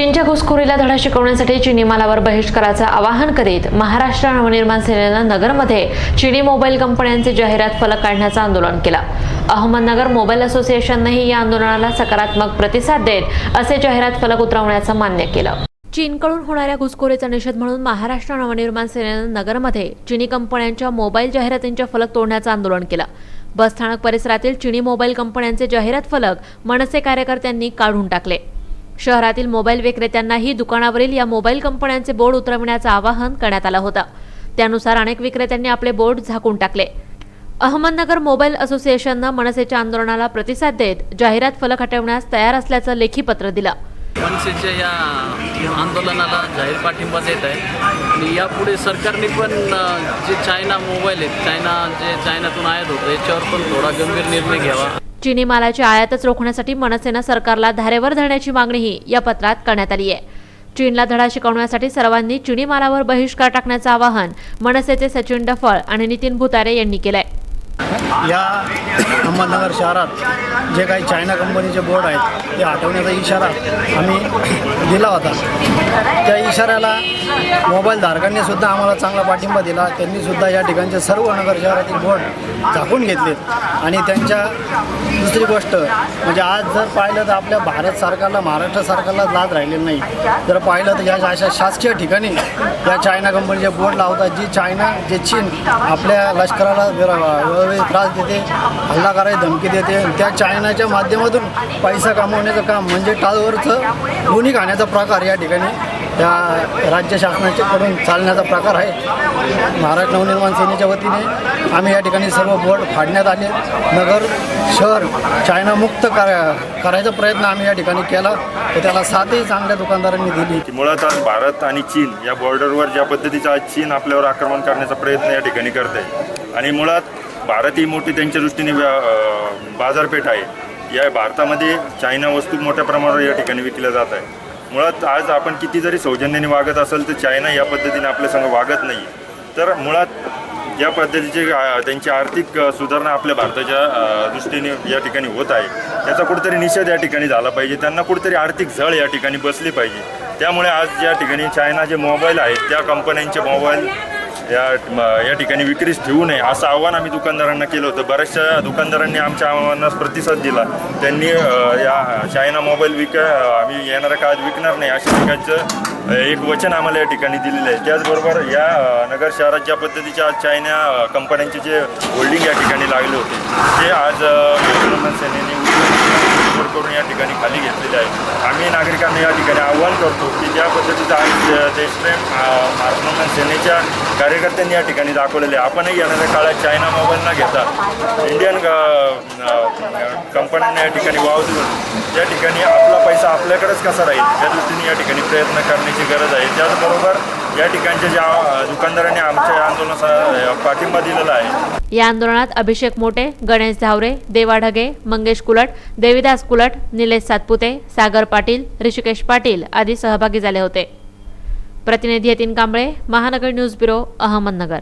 चीनच्या घुसखोरीला धडा शिकवण्यासाठी चिनी मालावर बहिष्काराचं आवाहन करीत महाराष्ट्र नवनिर्माण सेनेनं नगरमध्ये चिनी मोबाईल कंपन्यांचे जाहिरात फलक काढण्याचं आंदोलन केलं. अहमदनगर मोबाईल असोसिएशननेही या आंदोलनाला सकारात्मक प्रतिसाद देत असे जाहिरात फलक उतरवण्याचं मान्य केलं. चीनकडून होणाऱ्या घुसखोरीचा निषेध म्हणून महाराष्ट्र नवनिर्माण सेनेनं नगरमध्ये चिनी कंपन्यांच्या मोबाईल जाहिरातींच्या फलक तोडण्याचं आंदोलन केलं. बसस्थानक परिसरातील चिनी मोबाईल कंपन्यांचे जाहिरात फलक मनसे कार्यकर्त्यांनी काढून टाकले. शहरातील मोबाईल विक्रेत्यांनाही दुकानावरील या मोबाईल कंपन्यांचे बोर्ड उतरविण्याचं आवाहन करण्यात आलं होतं. त्यानुसार अनेक विक्रेत्यांनी आपले बोर्ड झाकून टाकले. अहमदनगर मोबाईल असोसिएशननं मनसेच्या आंदोलनाला प्रतिसाद देत जाहिरात फलक हटवण्यास तयार असल्याचं लेखी पत्र दिलं. मनसेच्या या आंदोलनाला जाहीर पाठिंबा देत आहे. आणि यापुढे सरकारने पण जे चायना मोबाईल आहेत चायना जे चायनातून आयात होतं याच्यावर पण थोडा गंभीर निर्णय घ्यावा. चिनी मालाची आयातच रोखण्यासाठी मनसेनं सरकारला धारेवर धरण्याची मागणीही या पत्रात करण्यात आली आहे. चीनला धडा शिकवण्यासाठी सर्वांनी चिनी मालावर बहिष्कार टाकण्याचं आवाहन मनसेचे सचिन डफळ आणि नितीन भुतारे यांनी केलं आहे या अहमदनगर शहरात जे काही चायना कंपनीचे बोर्ड आहेत ते हटवण्याचा इशारा आम्ही दिला होता. त्या इशाऱ्याला मोबाईल धारकांनी सुद्धा आम्हाला चांगला पाठिंबा दिला. त्यांनी सुद्धा या ठिकाणचे सर्व नगर शहरातील बोर्ड झाकून घेतलेत. आणि त्यांच्या दुसरी गोष्ट म्हणजे आज जर पाहिलं तर आपल्या भारत सरकारला महाराष्ट्र सरकारला लाज राहिलेली नाही. जर पाहिलं तर या अशा शासकीय ठिकाणी या चायना कंपनीचे बोर्ड लावतात जी चायना जे चीन आपल्या लष्कराला वेळोवेळी त्रास देते हल्ला करायची धमकी देते. त्या चायनाच्या माध्यमातून पैसा कमवण्याचं काम म्हणजे टाळवरचं लोणी खाण्याचा प्रकार या ठिकाणी त्या राज्य शासनाच्याकडून चालण्याचा प्रकार आहे. महाराष्ट्र नवनिर्माण सेनेच्या वतीने आम्ही या ठिकाणी सर्व बोर्ड फाडण्यात आले. नगर शहर चायनामुक्त करा करायचा प्रयत्न आम्ही या ठिकाणी केला. तर त्याला साथही चांगल्या दुकानदारांनी दिली. की मुळात आज भारत आणि चीन या बॉर्डरवर ज्या पद्धतीचा आज चीन आपल्यावर आक्रमण करण्याचा प्रयत्न या ठिकाणी करत आहे आणि मुळात भारत ही मोठी त्यांच्या दृष्टीने व्या- बाजारपेठ आहे. या भारतामध्ये चायना वस्तू मोठ्या प्रमाणावर या ठिकाणी विकल्या जात आहे. मुळात आज आपण किती जरी सौजन्याने वागत असेल तर चायना या पद्धतीने आपल्यासंग वागत नाही. तर मुळात ज्या पद्धतीचे त्यांची आर्थिक सुधारणा आपल्या भारताच्या दृष्टीने या ठिकाणी होत आहे. त्याचा कुठेतरी निषेध या ठिकाणी झाला पाहिजे. त्यांना कुठेतरी आर्थिक झळ या ठिकाणी बसली पाहिजे. त्यामुळे आज या ठिकाणी चायना जे मोबाईल आहेत त्या कंपन्यांचे मोबाईल या या ठिकाणी विक्रीस ठेवू नये असं आव्हान आम्ही दुकानदारांना केलं होतं. बऱ्याचशा दुकानदारांनी आमच्या आव्हानास प्रतिसाद दिला. त्यांनी या चायना मोबाईल विक आम्ही येणाऱ्या काळात विकणार नाही अशा प्रकारचं एक वचन आम्हाला या ठिकाणी दिलेलं आहे. त्याचबरोबर या नगर शहरात ज्या पद्धतीच्या आज चायना कंपन्यांचे जे होल्डिंग या ठिकाणी लागले होते ते आज सेनेने या ठिकाणी खाली घेतलेले आहे आम्ही नागरिकांना या ठिकाणी आव्हान करतो की ज्या पद्धतीचं आज देशप्रेम आत्मन महात्मा सेनेच्या कार्यकर्त्यांनी या ठिकाणी दाखवलेले आहे. आपणही येणाऱ्या काळात चायना मोबाईल न घेता इंडियन कंपन्यांना या ठिकाणी वाव देऊन या ठिकाणी आपला पैसा आपल्याकडेच कसा राहील त्या दृष्टीने या ठिकाणी प्रयत्न करण्याची गरज आहे त्याचबरोबर या ठिकाणच्या ज्या दुकानदारांनी आमच्या या आंदोलनाचा पाठिंबा दिलेला आहे. या आंदोलनात अभिषेक मोटे गणेश धावरे देवा ढगे मंगेश कुलट देविदास कुलट निलेश सातपुते सागर पाटील ऋषिकेश पाटील आदी सहभागी झाले होते. प्रतिनिधी यतीन कांबळे महानगर न्यूज ब्युरो अहमदनगर.